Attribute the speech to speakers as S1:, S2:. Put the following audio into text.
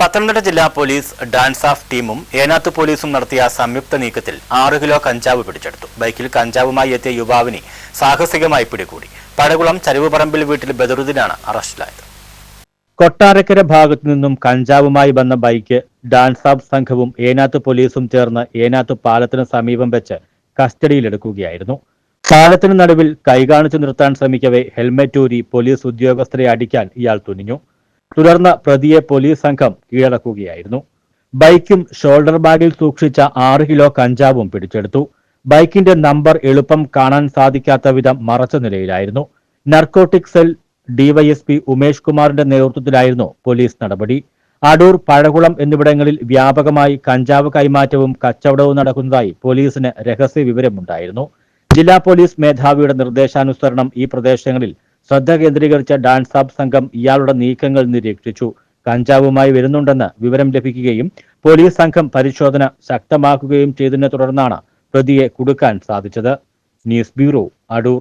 S1: പത്തനംതിട്ട ജില്ലാ police dance of ടീമും ഏനാത്ത് പോലീസും നടത്തിയ സംയുക്ത നീക്കത്തിൽ ആറ് കിലോ കഞ്ചാവ് പിടിച്ചെടുത്തു. ബൈക്കിൽ കഞ്ചാവുമായി എത്തിയ യുവാവിനെ സാഹസികമായി പിടികൂടി. പടകുളം ചരിവുപറമ്പിൽ വീട്ടിൽ ബദറുദ്ദീനാണ് അറസ്റ്റിലായത്. കൊട്ടാരക്കര ഭാഗത്തു നിന്നും കഞ്ചാവുമായി വന്ന ബൈക്ക് ഡാൻസ് ഓഫ് സംഘവും ഏനാത്ത് പോലീസും ചേർന്ന് ഏനാത്ത് പാലത്തിന് സമീപം വെച്ച് കസ്റ്റഡിയിലെടുക്കുകയായിരുന്നു. പാലത്തിന് നടുവിൽ കൈകാണിച്ചു നിർത്താൻ ശ്രമിക്കവേ ഹെൽമറ്റ് ഊരി പോലീസ് ഉദ്യോഗസ്ഥരെ അടിക്കാൻ ഇയാൾ തുനിഞ്ഞു. തുടർന്ന് പ്രതിയെ പോലീസ് സംഘം കീഴടക്കുകയായിരുന്നു. ബൈക്കും ഷോൾഡർ ബാഗിൽ സൂക്ഷിച്ച ആറ് കിലോ കഞ്ചാവും പിടിച്ചെടുത്തു. ബൈക്കിന്റെ നമ്പർ എളുപ്പം കാണാൻ സാധിക്കാത്ത വിധം മറച്ച നിലയിലായിരുന്നു. നർക്കോട്ടിക് സെൽ ഡിവൈഎസ്പി ഉമേഷ് കുമാറിന്റെ നേതൃത്വത്തിലായിരുന്നു പോലീസ് നടപടി. അടൂർ പഴകുളം എന്നിവിടങ്ങളിൽ വ്യാപകമായി കഞ്ചാവ് കൈമാറ്റവും കച്ചവടവും നടക്കുന്നതായി പോലീസിന് രഹസ്യ വിവരമുണ്ടായിരുന്നു ജില്ലാ പോലീസ് മേധാവിയുടെ നിർദ്ദേശാനുസരണം ഈ പ്രദേശങ്ങളിൽ ശ്രദ്ധ കേന്ദ്രീകരിച്ച ഡാൻസ് ആപ്പ് സംഘം ഇയാളുടെ നീക്കങ്ങൾ നിരീക്ഷിച്ചു. കഞ്ചാവുമായി വരുന്നുണ്ടെന്ന് വിവരം ലഭിക്കുകയും പോലീസ് സംഘം പരിശോധന ശക്തമാക്കുകയും ചെയ്തതിനെ തുടർന്നാണ് പ്രതിയെ കുടുക്കാൻ സാധിച്ചത്. News bureau Adoor.